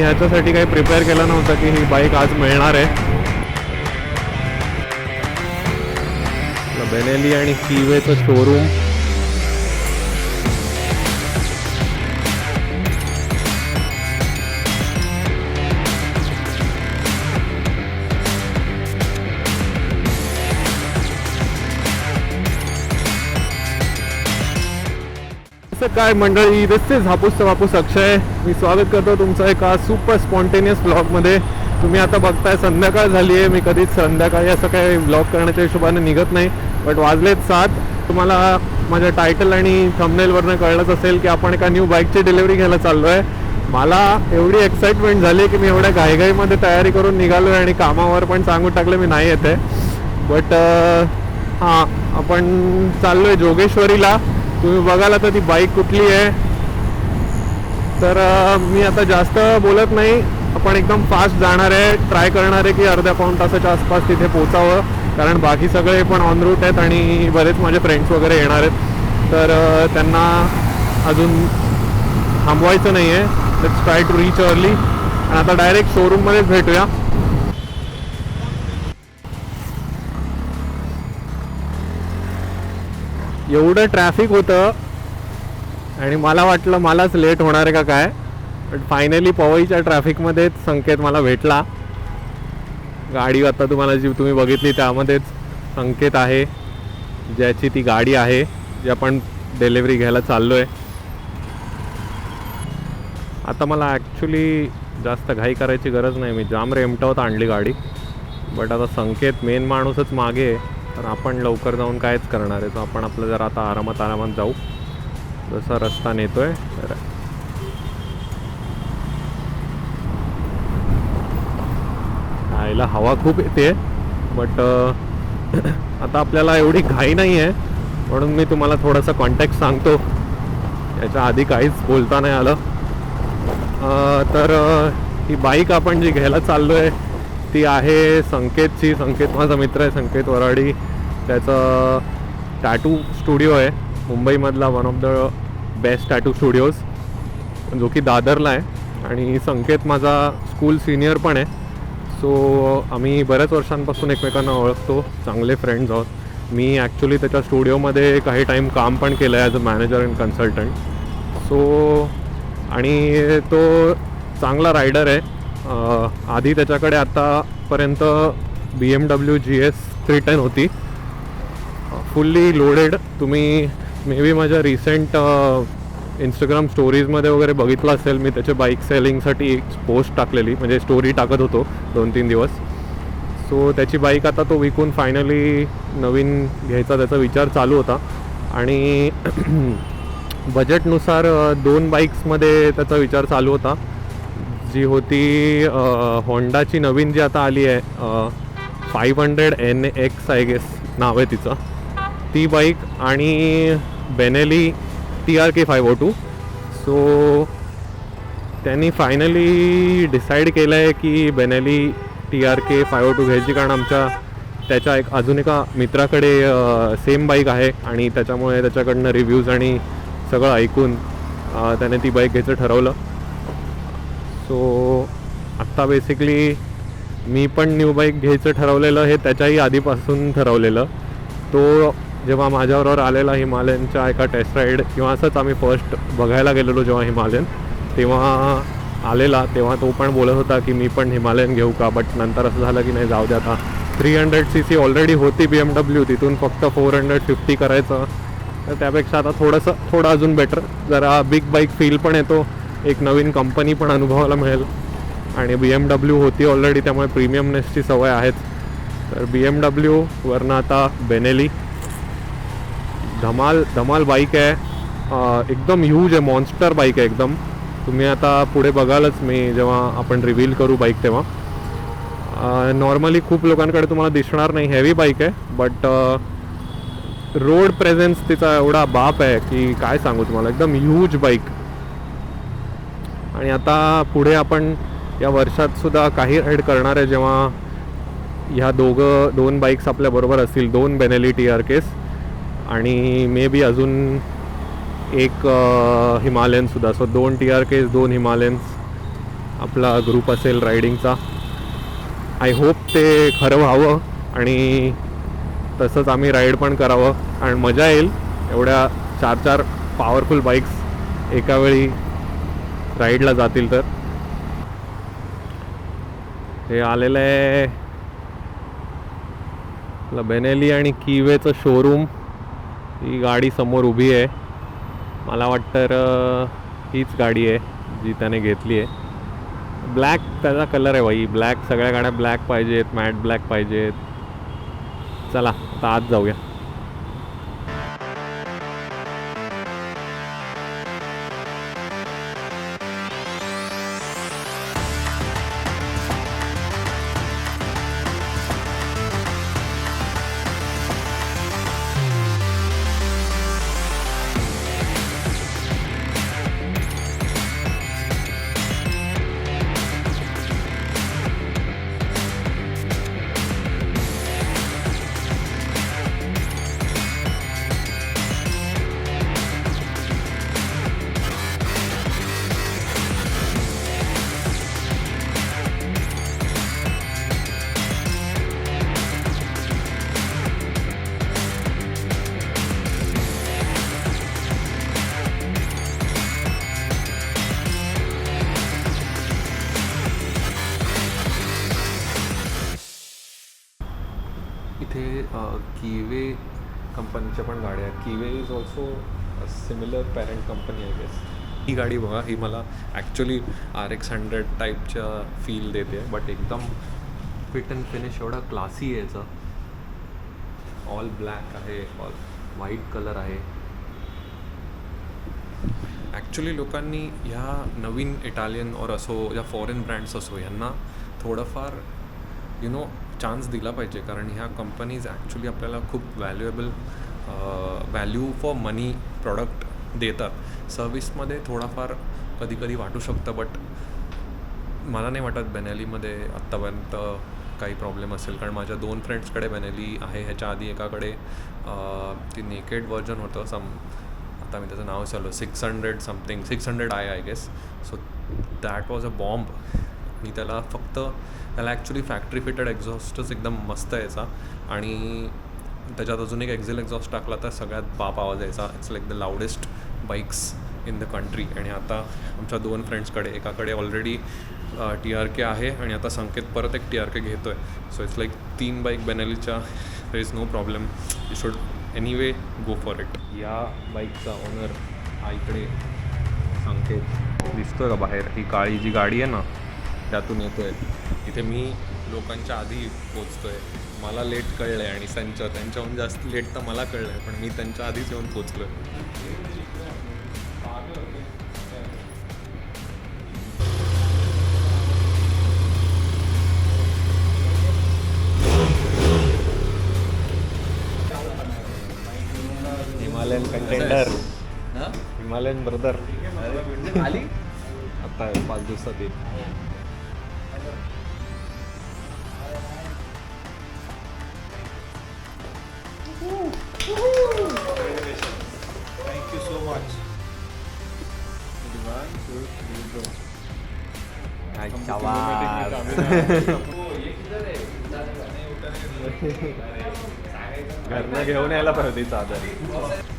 ह्याच्यासाठी काही प्रिपेअर केलं नव्हतं की ही बाईक आज मिळणार आहे. बेनेली आणि किवेचं शोरूम काय मंडळी? रस्तेच हापूस हापूस अक्षय. मी स्वागत करतो तुमचं एका सुपर स्पॉन्टेनियस ब्लॉगमध्ये तुम्ही आता बघताय संध्याकाळ झाली आहे. मी कधीच संध्याकाळी असं काही ब्लॉग करण्याच्या हिशोबाने निघत नाही. बट वाजलेत सात. तुम्हाला माझ्या टायटल आणि थंबनेलवरनं कळलंच असेल की आपण एका न्यू बाईकची डिलिव्हरी घ्यायला चाललो आहे मला एवढी एक्साइटमेंट झाली की मी एवढ्या घाईघाईमध्ये तयारी करून निघालो आहे आणि कामावर पण सांगून टाकलं मी नाही येते. बट हां आपण चाललो आहे जोगेश्वरीला. तुम्ही बघाल तर ती बाईक कुठली आहे. तर मी आता जास्त बोलत नाही. आपण एकदम फास्ट जाणार आहे. ट्राय करणार आहे की अर्ध्या पाऊण तासाच्या आसपास तिथे पोचावं. कारण बाकी सगळे पण ऑन रूट आहेत आणि बरेच माझे फ्रेंड्स वगैरे येणार आहेत. तर त्यांना अजून थांबवायचं नाही आहे let's try to reach early आणि आता डायरेक्ट शोरूममध्येच भेटूया. एवढं ट्रॅफिक होतं. आणि मला वाटलं मलाच लेट होणार आहे का काय. बट फायनली पवईच्या ट्रॅफिकमध्येच संकेत मला भेटला. गाडी आता तुम्हाला जी तुम्ही बघितली त्यामध्येच संकेत आहे. ज्याची ती गाडी आहे जी आपण डिलेवरी घ्यायला चाललो आहे आता मला ॲक्च्युली जास्त घाई करायची गरज नाही. मी जाम रेमटावत आणली गाडी. बट आता संकेत मेन माणूसच मागे आहे. तर आपण लवकर जाऊन कायच करणार आहे? तर आपण आपलं जरा आता आरामात आरामात जाऊ. जसा रस्ता नेतोय तर खायला हवा खूप येते बट आता आपल्याला एवढी घाई नाही आहे. म्हणून मी तुम्हाला थोडासा कॉन्टॅक्ट सांगतो. याच्या आधी काहीच बोलता नाही आलं. तर ही बाईक आपण जी घ्यायला चाललो आहे ती आहे संकेतची संकेत माझा मित्र आहे संकेत वराडी. त्याचं टॅटू स्टुडिओ आहे. मुंबईमधला one of the best tattoo studios जो की दादरला आहे. आणि संकेत माझा स्कूल सिनियर पण आहे. सो आम्ही बऱ्याच वर्षांपासून एकमेकांना ओळखतो. चांगले फ्रेंड्स आहोत. मी ॲक्च्युली त्याच्या स्टुडिओमध्ये काही टाईम काम पण केलं आहे as a manager and consultant so आणि तो चांगला रायडर आहे. आधी त्याच्याकडे आतापर्यंत B M W G S three ten होती. फुल्ली लोडेड तुम्ही मे बी माझ्या रिसेंट इंस्टाग्राम स्टोरीजमध्ये वगैरे बघितलं असेल मी त्याच्या बाईक सेलिंगसाठी एक पोस्ट टाकलेली म्हणजे स्टोरी टाकत होतो दोन तीन दिवस. सो त्याची बाईक आता तो विकून फायनली नवीन घ्यायचा त्याचा विचार चालू होता. आणि बजेटनुसार दोन बाईक्समध्ये त्याचा विचार चालू होता. जी होती होंडाची नवीन जी आता आली आहे five hundred N X I guess नाव आहे तिचं. ती बाईक आणि Benelli T R K five O two. So त्यांनी फायनली डिसाईड केलं आहे की Benelli T R K five O two घ्यायची कारण आमच्या त्याच्या एक अजून एका मित्राकडे सेम बाईक आहे आणि त्याच्यामुळे त्याच्याकडनं रिव्ह्यूज आणि सगळं ऐकून त्याने ती बाईक घ्यायचं ठरवलं. सो आत्ता बेसिकली मी पण न्यू बाईक घ्यायचं ठरवलेलं हे त्याच्याही आधीपासून ठरवलेलं. तो जेव्हा माझ्याबरोबर आलेला हिमालयनच्या एका टेस्ट राईड किंवा असंच आम्ही फर्स्ट बघायला गेलेलो जेव्हा हिमालयन तेव्हा आलेला तेव्हा तो पण बोलत होता की मी पण हिमालयन घेऊ का? बट नंतर असं झालं की नाही जाऊ दे आता. Three hundred C C already होती बी एम डब्ल्यू तिथून फक्त फोर हंड्रेड फिफ्टी करायचं. तर त्यापेक्षा आता थोडंसं थोडं अजून बेटर जरा बिग बाईक फील पण येतो. एक नवीन कंपनी पण अनुभवायला मिळेल. आणि बी एम डब्ल्यू होती ऑलरेडी त्यामुळे प्रीमियमनेसची सवय आहेच. तर बी एम डब्ल्यू वरनं आता बेनेली धमाल धमाल बाईक आहे. एकदम ह्यूज आहे मॉन्स्टर बाईक आहे एकदम. तुम्ही आता पुढे बघालच मी जेव्हा आपण रिव्हील करू बाईक तेव्हा. नॉर्मली खूप लोकांकडे तुम्हाला दिसणार नाही हेवी बाईक आहे बट रोड प्रेझेन्स तिचा एवढा बाप आहे की काय सांगू तुम्हाला. एकदम ह्यूज बाईक आणि आता पुढे आपण या वर्षातसुद्धा काही राईड करणार आहे जेव्हा ह्या दोघं दोन बाईक्स आपल्याबरोबर असतील दोन बेनेली टी आर केस आणि मे बी अजून एक हिमालयनसुद्धा सो दोन टी आर केस दोन हिमालयन्स आपला ग्रुप असेल रायडिंगचा आय होप ते खरं व्हावं आणि तसंच आम्ही राईड पण करावं. आणि मजा येईल. एवढ्या चार चार पॉवरफुल बाईक्स एकावेळी राईडला जातील तर. हे आलेलं आहे. बेनेली आणि किवेचं शोरूम ही गाडी समोर उभी आहे. मला वाटतं हीच गाडी आहे जी त्याने घेतली आहे. ब्लॅक त्याचा कलर आहे भाई. ब्लॅक सगळ्या गाड्या ब्लॅक पाहिजेत मॅट ब्लॅक पाहिजेत. चला आता आत जाऊया. कंपनीच्या पण गाड्या आहेत. Keeway is also similar parent company I guess ही गाडी बघा ही मला ॲक्च्युली आर एक्स हंड्रेड टाईपच्या फील देते बट एकदम फिट अँड फिनिश एवढा क्लासी आहे याचा. ऑल ब्लॅक आहे ऑल व्हाईट कलर आहे. ॲक्च्युली लोकांनी ह्या नवीन इटालियन और असो या फॉरेन ब्रँड्स असो यांना थोडंफार यु नो चान्स दिला पाहिजे कारण ह्या कंपनीज ॲक्च्युली आपल्याला खूप valuable value for money product देतात. सर्विसमध्ये थोडाफार कधी कधी वाटू शकतं बट मला नाही वाटत बेनेलीमध्ये आत्तापर्यंत काही प्रॉब्लेम असेल. कारण माझ्या दोन फ्रेंड्सकडे बेनेली आहे. ह्याच्या आधी एकाकडे ती नेकेड व्हर्जन होतं. सम आता मी त्याचं नाव चालू six hundred something six hundred I I guess so that was a bomb मी त्याला फक्त त्याला ॲक्च्युली फॅक्टरी फिटेड एक्झॉस्टच एकदम मस्त यायचा आणि त्याच्यात अजून एक एक्झेल एक्झॉस्ट टाकला तर सगळ्यात बाप आवाज यायचा. It's like the loudest bikes in the country आणि आता आमच्या दोन फ्रेंड्सकडे एकाकडे ऑलरेडी टी आर के आहे आणि आता संकेत परत एक टी आर के घेतो आहे सो इट्स लाईक तीन bike बेनेलीच्या there is no problem you should anyway go for it या बाईकचा ओनर हा इकडे संकेत दिसतोय का बाहेर? ही काळी जी गाडी आहे ना त्यातून येतोय. इथे मी लोकांच्या आधी पोचतोय मला लेट कळलं आहे आणि त्यांच्या त्यांच्याहून जास्त लेट तर मला कळलं आहे पण मी त्यांच्या आधीच येऊन पोचलो हिमालयन कंटेंडर हिमालयन ब्रदर आली आता पाच दिवसात येईल. थँक्यू सो मच घरनं घेऊन यायला पाहिजे चादर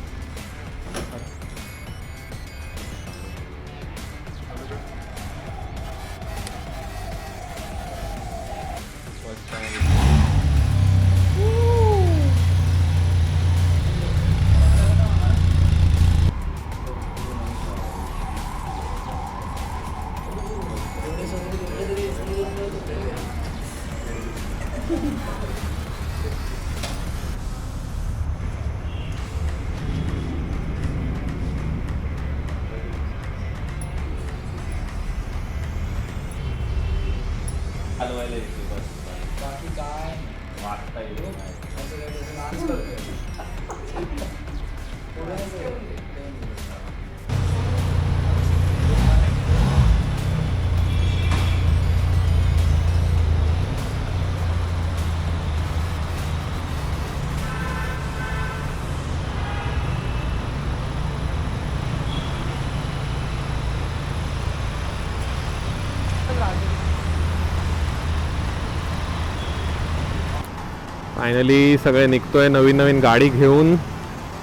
फायनली सगळे निघतोय नवीन नवीन गाडी घेऊन.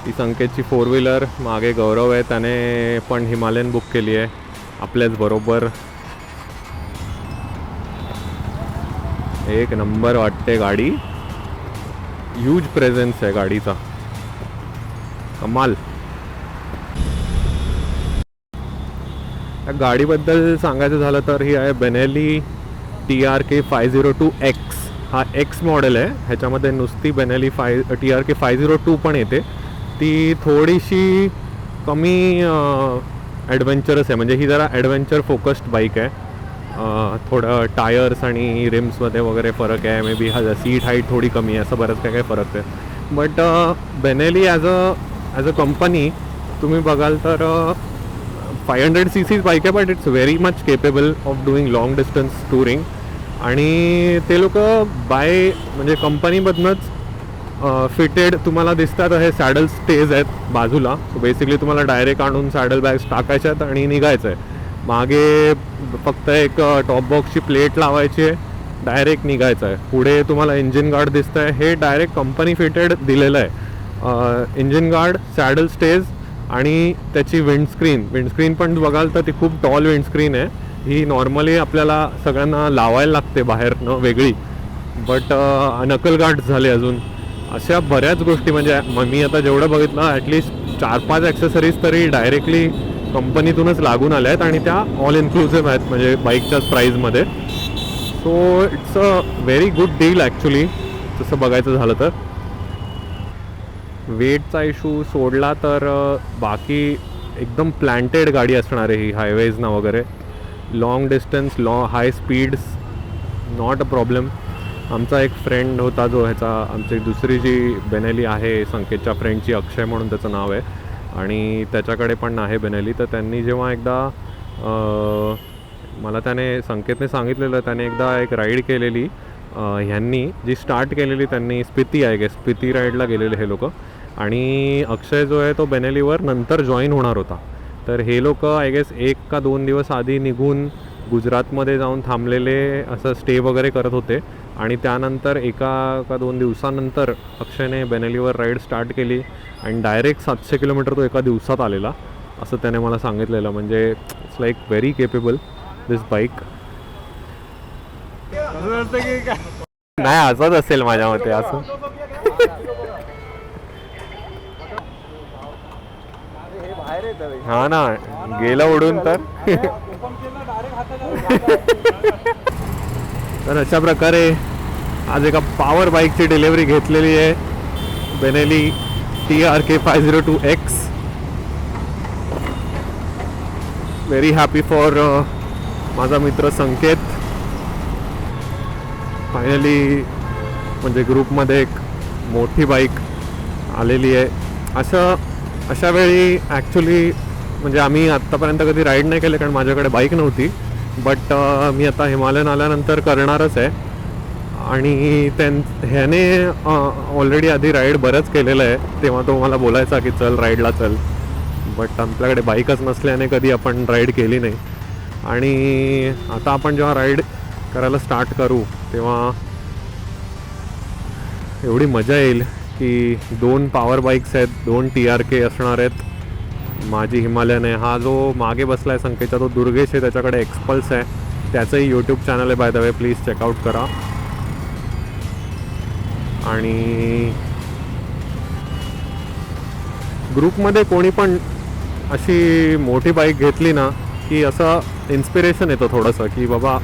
ती संकेतची फोर व्हीलर मागे गौरव आहे त्याने पण हिमालयन बुक केली आहे. आपल्याच बरोबर. एक नंबर वाटते गाडी. ह्यूज प्रेझेन्स आहे गाडीचा. कमाल. गाडीबद्दल सांगायचं झालं तर ही आहे Benelli T R K five zero two X हा एक्स मॉडेल आहे. ह्याच्यामध्ये नुसती Benelli five T R K five zero two पण येते. ती थोडीशी कमी ॲडव्हेंचरस आहे. म्हणजे ही जरा ॲडव्हेंचर फोकस्ड बाईक आहे. अं, थोडं टायर्स आणि रिम्समध्ये वगैरे फरक आहे. मे बी हा सीट हाईट थोडी कमी आहे. असं बरंच काय काय फरक आहे. But Benelli as a as a company तुम्ही बघाल तर five hundred C Cs bike आहे but it's very much capable of doing long distance touring आणि ते लोक बाय म्हणजे कंपनीमधनंच फिटेड तुम्हाला दिसतात हे सॅडल स्टेज आहेत बाजूला. सो बेसिकली तुम्हाला डायरेक्ट आणून सॅडल बॅग्स टाकायच्या आहेत आणि निघायचं आहे मागे फक्त एक टॉप बॉक्सची प्लेट लावायची आहे. डायरेक्ट निघायचं आहे पुढे तुम्हाला इंजिन गार्ड दिसतं आहे हे डायरेक्ट कंपनी फिटेड दिलेलं आहे. इंजिन गार्ड सॅडल स्टेज आणि त्याची विंडस्क्रीन विंडस्क्रीन पण बघाल तर ती खूप टॉल विंडस्क्रीन आहे. ही नॉर्मली आपल्याला सगळ्यांना लावायला लागते बाहेरनं वेगळी. बट नकलगाठ झाले अजून. अशा बऱ्याच गोष्टी म्हणजे मी आता जेवढं बघितलं ॲटलिस्ट चार पाच ॲक्सेसरीज तरी डायरेक्टली कंपनीतूनच लागून आल्या आहेत आणि त्या ऑल इन्क्लुसिव्ह आहेत म्हणजे बाईकच्याच प्राईजमध्ये so it's a very good deal actually तसं बघायचं झालं तर. वेटचा इशू सोडला तर बाकी एकदम प्लॅन्टेड गाडी असणार आहे ही हायवेजना वगैरे. Long distance low high speeds not a problem आमचा एक फ्रेंड होता जो ह्याचा आमची दुसरी जी बेनेली आहे संकेतच्या फ्रेंडची अक्षय म्हणून त्याचं नाव आहे. आणि त्याच्याकडे पण आहे बेनेली तर त्यांनी जेव्हा एकदा मला त्याने संकेतने सांगितलेलं त्याने एकदा एक राईड केलेली. ह्यांनी जी स्टार्ट केलेली त्यांनी स्पिती आहे गे स्पिती राईडला गेलेले हे लोक. आणि अक्षय जो आहे तो बेनेलीवर नंतर जॉईन होणार होता. तर हे लोक आय गेस एक का दोन दिवस आधी निघून गुजरातमध्ये जाऊन थांबलेले असं स्टे वगैरे करत होते. आणि त्यानंतर एका का दोन दिवसानंतर अक्षयने बेनेलीवर राईड स्टार्ट केली आणि डायरेक्ट सातशे किलोमीटर तो एका दिवसात आलेला असं त्याने मला सांगितलेलं. म्हणजे it's like very capable this bike नाही असंच असेल माझ्या मते असं. हा ना गेला उडून तर. तर अशा प्रकारे आज एका पॉवर बाईकची डिलिव्हरी घेतलेली आहे. Benelli T R K five zero two X very happy for माझा मित्र संकेत. फायनली म्हणजे ग्रुपमध्ये एक मोठी बाईक आलेली आहे. असं अशा वेळी ॲक्च्युली म्हणजे आम्ही आत्तापर्यंत कधी राईड नाही केले कारण माझ्याकडे बाईक नव्हती. बट मी आता हिमालयन आल्यानंतर करणारच आहे. आणि त्यां ह्याने ऑलरेडी आधी राईड बरंच केलेलं आहे. तेव्हा तो मला बोलायचा की चल राईडला चल. बट आपल्याकडे बाईकच नसल्याने कधी आपण राईड केली नाही. आणि आता आपण जेव्हा राईड करायला स्टार्ट करू तेव्हा एवढी मजा येईल. की दोन पॉवर बाईक्स आहेत दोन टी आर के असणार आहेत. माझी हिमालयन आहे. हा जो मागे बसला आहे संकेतचा तो दुर्गेश आहे त्याच्याकडे एक्सपल्स आहे. त्याचंही यूट्यूब चॅनल आहे by the way please check out करा. आणि ग्रुपमध्ये कोणी पण अशी मोठी बाईक घेतली ना की असं इन्स्पिरेशन येतं थोडंसं की बाबा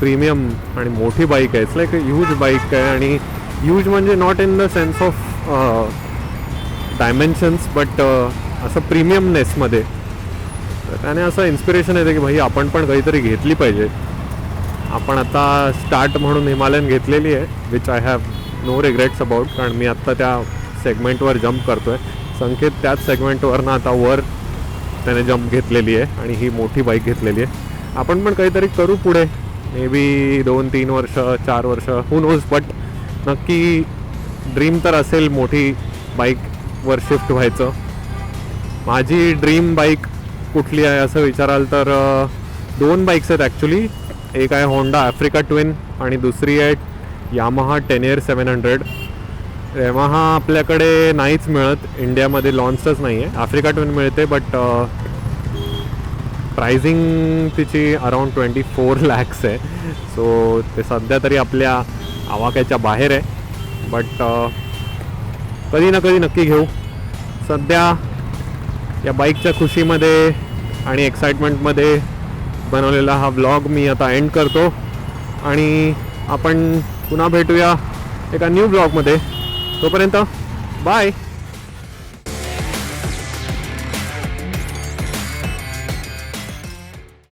प्रीमियम आणि मोठी बाईक आहे. इट्स लाईक यूज बाईक आहे आणि यूज म्हणजे not in the sense of dimensions but असं प्रीमियमनेसमध्ये तर त्याने असं इन्स्पिरेशन येते की भाई आपण पण काहीतरी घेतली पाहिजे. आपण आता स्टार्ट म्हणून हिमालयन घेतलेली आहे which I have no regrets about कारण मी आत्ता त्या सेगमेंटवर जम्प करतो आहे संकेत त्याच सेगमेंटवरनं आता वर त्याने जम्प घेतलेली आहे आणि ही मोठी बाईक घेतलेली आहे. आपण पण काहीतरी करू पुढे. मे बी दोन तीन वर्ष चार वर्ष हू नोज बट नक्की ड्रीम तर असेल मोठी बाईकवर शिफ्ट व्हायचं. माझी ड्रीम बाईक कुठली आहे असं विचाराल तर दोन बाईक्स आहेत ॲक्च्युली एक आहे होंडा आफ्रिका ट्विन आणि दुसरी आहे Yamaha ten year seven hundred Yamaha आपल्याकडे नाहीच मिळत. इंडियामध्ये लॉन्चच नाही आहे आफ्रिका ट्विन मिळते बट प्राइझिंग तिची अराउंड ट्वेंटी फोर लॅक्स आहे. सो ते सध्या तरी आपल्या आवाक्याच्या बाहेर आहे. बट uh, कधी ना कधी नक्की घेऊ. सध्या या बाईकच्या खुशीमध्ये आणि एक्साइटमेंटमध्ये बनवलेला हा व्लॉग मी आता एंड करतो. आणि आपण पुन्हा भेटूया एका न्यू ब्लॉगमध्ये तोपर्यंत बाय